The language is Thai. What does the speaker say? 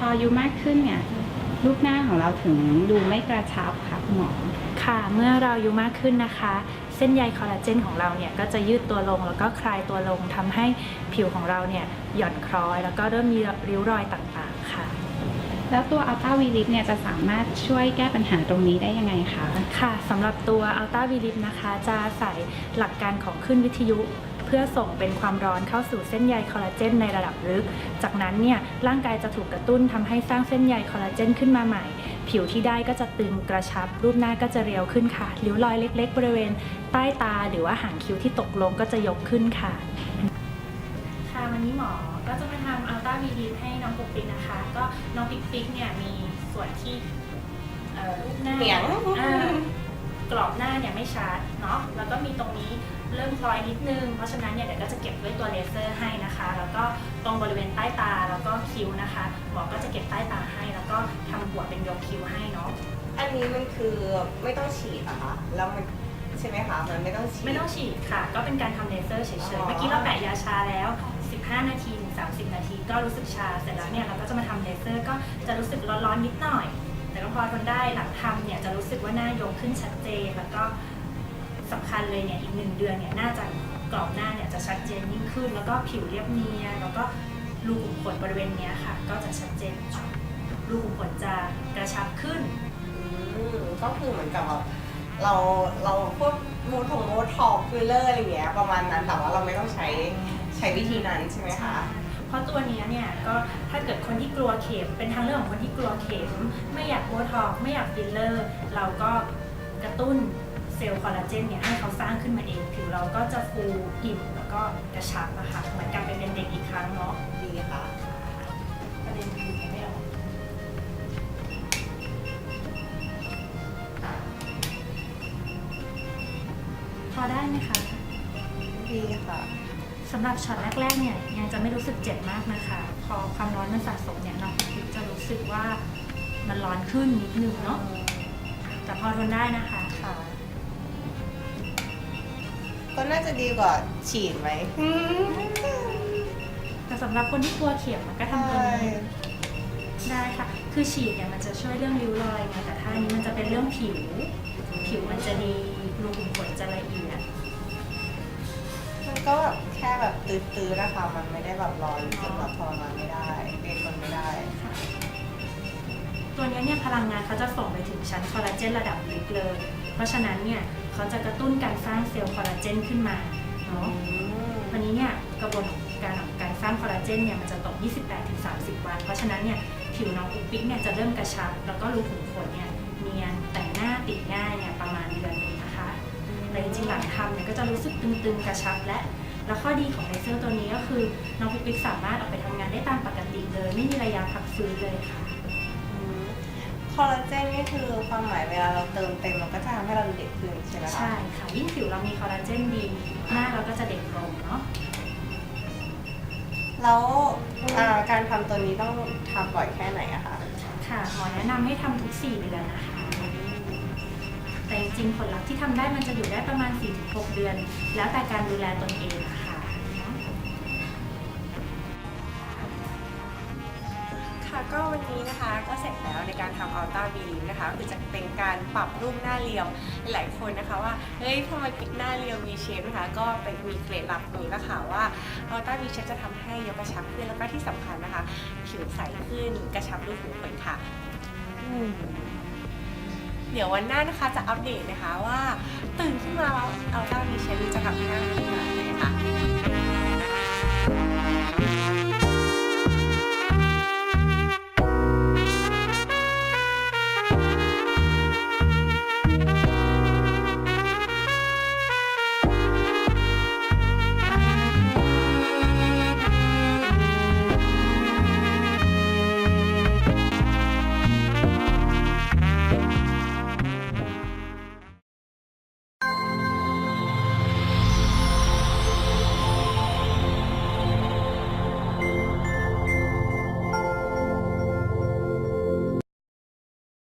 พออายุมากขึ้นเนี่ยรูปหน้าของเราถึงดูไม่กระชับค่ะคุณหมอ ค่ะ เมื่อเราอายุมากขึ้นนะคะ เส้นใยคอลลาเจนของเราเนี่ยก็จะยืดตัวลงแล้วก็คลายตัวลงทำให้ผิวของเราเนี่ยหย่อนคล้อย แล้วก็เริ่มมีริ้วรอยต่างๆค่ะ แล้วตัวอัลต้าวีลิฟเนี่ยจะสามารถช่วยแก้ปัญหาตรงนี้ได้ยังไงคะ ค่ะสำหรับตัวอัลต้าวีลิปนะคะ จะอาศัยหลักการของคลื่นวิทยุเพื่อส่งเป็นความร้อนเข้าสู่เส้นใยคอลลาเจนในระดับลึก จากนั้นเนี่ยร่างกายจะถูกกระตุ้นทำให้สร้างเส้นใยคอลลาเจนขึ้นมาใหม่ ผิวที่ได้ก็จะตึงกระชับ รูปหน้าก็จะเรียวขึ้นค่ะริ้วรอยเล็ก ๆ บริเวณ ใต้ตาหรือว่าหางคิ้วที่ตกลงก็จะยกขึ้นค่ะ ค่ะวันนี้หมอก็จะมาทำอัลต้าวีดีให้น้องปุ๊กปิ๊กนะคะ ก็น้องปิ๊กปิ๊กเนี่ยมีส่วนที่เอ่อรูปหน้าเหนียงอ่ากรอบหน้าเนี่ยไม่ชัดเนาะแล้วก็มีตรงนี้ เริ่มคล้อยนิดนึง เพราะฉะนั้นเนี่ยเดี๋ยวก็จะเก็บด้วยตัวเลเซอร์ให้นะคะ แล้วก็ตรงบริเวณใต้ตาแล้วก็คิ้วนะคะหมอก็จะเก็บใต้ตาให้ แล้วก็ทำหัวเป็นยกคิ้วให้เนาะ อันนี้มันคือไม่ต้องฉีดอะคะ แล้วมันใช่ไหมคะ มันไม่ต้องฉีด ไม่ต้องฉีดค่ะ ก็เป็นการทำเลเซอร์เฉยอ๋อๆเมื่อกี้เราแปะยาชาแล้ว 15 นาทีถึง30 นาที ก็รู้สึกชา เสร็จแล้วเนี่ยเราก็จะมาทำเลเซอร์ ก็จะรู้สึกร้อนๆนิดหน่อย แต่ก็พอทนได้ หลังทำเนี่ยจะรู้สึกว่าหน้ายกขึ้นชัดเจน แล้วก็ สำคัญเลยเนี่ยอีกหนึ่งเดือนเนี่ยน่าจะกรอบหน้าเนี่ยจะชัดเจนยิ่งขึ้น แล้วก็ผิวเรียบเนียนแล้วก็รูขุมขนบริเวณเนี้ยค่ะ ก็จะชัดเจนรูขุมขนจะกระชับขึ้นอืมก็คือเหมือนกับแบบเราเราพวกโมทงโมทอกฟิลเลอร์อะไรอย่างเงี้ยประมาณนั้นแต่ว่าเราไม่ต้องใช้ใช้วิธีนั้นใช่ไหมคะเพราะตัวเนี้ยเนี่ยก็ถ้าเกิดคนที่กลัวเข็มเป็นทางเลือกของคนที่กลัวเข็ม ไม่อยากโบท็อกซ์ไม่อยากฟิลเลอร์ เราก็กระตุ้นเซลล์คอลลาเจนเนี่ยให้เขาสร้างขึ้นมาเอง ผิวเราก็จะฟูอิ่มแล้วก็กระชับอะค่ะเหมือนกลับไปเป็นเด็กอีกครั้งเนาะดีค่ะประเด็นคือไม่ออกพอได้ไหมคะดีค่ะสำหรับช็อตแรกๆเนี่ยยังจะไม่รู้สึกเจ็บมากนะคะ พอความร้อนมันสะสมเนี่ยน้องปิ๊กจะรู้สึกว่ามันร้อนขึ้นนิดนึงเนาะแต่พอทนได้นะคะ ก็น่าจะดีกว่าฉีดไหมแต่สำหรับคนที่กลัวเข็มมันก็ทำตัวนี้ได้ค่ะ คือฉีดเนี่ยมันจะช่วยเรื่องริ้วรอยไงแต่ถ้าอันนี้มันจะเป็นเรื่องผิว ผิวมันจะดีรูขุมขนจะละเอียดมันก็แบบแค่แบบตื้อๆนะคะมันไม่ได้แบบร้อนจนแบบทรมานไม่ได้เด็นมันไม่ได้ตัวเนี้ยเนี่ยพลังงานเขาจะส่งไปถึงชั้นคอลลาเจนระดับลึกเลยเพ ราะฉะนั้นเนี่ยเขาจะกระตุ้นการสร้างเซลล์คอลลาเจนขึ้นมาเนาะวันนี้เนี่ยกระบวนการของการสร้างคอลลาเจนเนี่ยมันจะตก 28-30 วัน เพราะฉะนั้นเนี่ยผิวน้องปุ๊กปิ๊กเนี่ยจะเริ่มกระชับ แล้วก็รูขุมขนเนี่ยเนียนแต่งหน้าติดง่ายเนี่ยประมาณเดือนหนึงนะคะแต่จริงๆหลังทำเนี่ยก็จะรู้สึกตึงๆกระชับและแล้วข้อดีของเลเซอร์ตัวนี้ก็คือน้องปุ๊กปิ๊กสามารถออกไปทำงานได้ตามปกติเลย ไม่มีระยะพักฟื้นเลยค่ะค อลลาเจนนี่คือความหมายเวลาเราเติมเต็มมันก็จะทำให้เราดูเด็กขึ้นใช่ไหมคะใช่ค่ะ ยิ่งผิวเรามีคอลลาเจนดี หน้าเราก็จะเด็กลงเนาะ แล้วอ่าการทำตัวนี้ต้องทำบ่อยแค่ไหนอะคะค่ะหมอแนะนำให้ทำทุก 4 เดือนนะคะ แต่จริงๆผลลัพธ์ที่ทำได้มันจะอยู่ได้ประมาณ 4-6 เดือน แล้วแต่การดูแลตนเองนะคะเนาะ ก็วันนี้นะคะก็เสร็จแล้วในการทำอัลต้าบีนะคะคือจะเป็นการปรับรูปหน้าเรียวหลายคนนะคะว่าเฮ้ยทำไมปิดหน้าเรียวมีเชฟนะคะก็เป็นมีเคล็ดลับตรงนี้นะคะว่าอัลต้าบีเชฟจะทำให้ยกกระชับขึ้นแล้วก็ที่สำคัญนะคะผิวใสขึ้นกระชับรูขุมขนค่ะเดี๋ยววันหน้านะคะจะอัปเดตนะคะว่าตื่นขึ้นมาแล้วอัลต้าบีเชฟจะทำให้หน้าขึ้นมาไหนคะ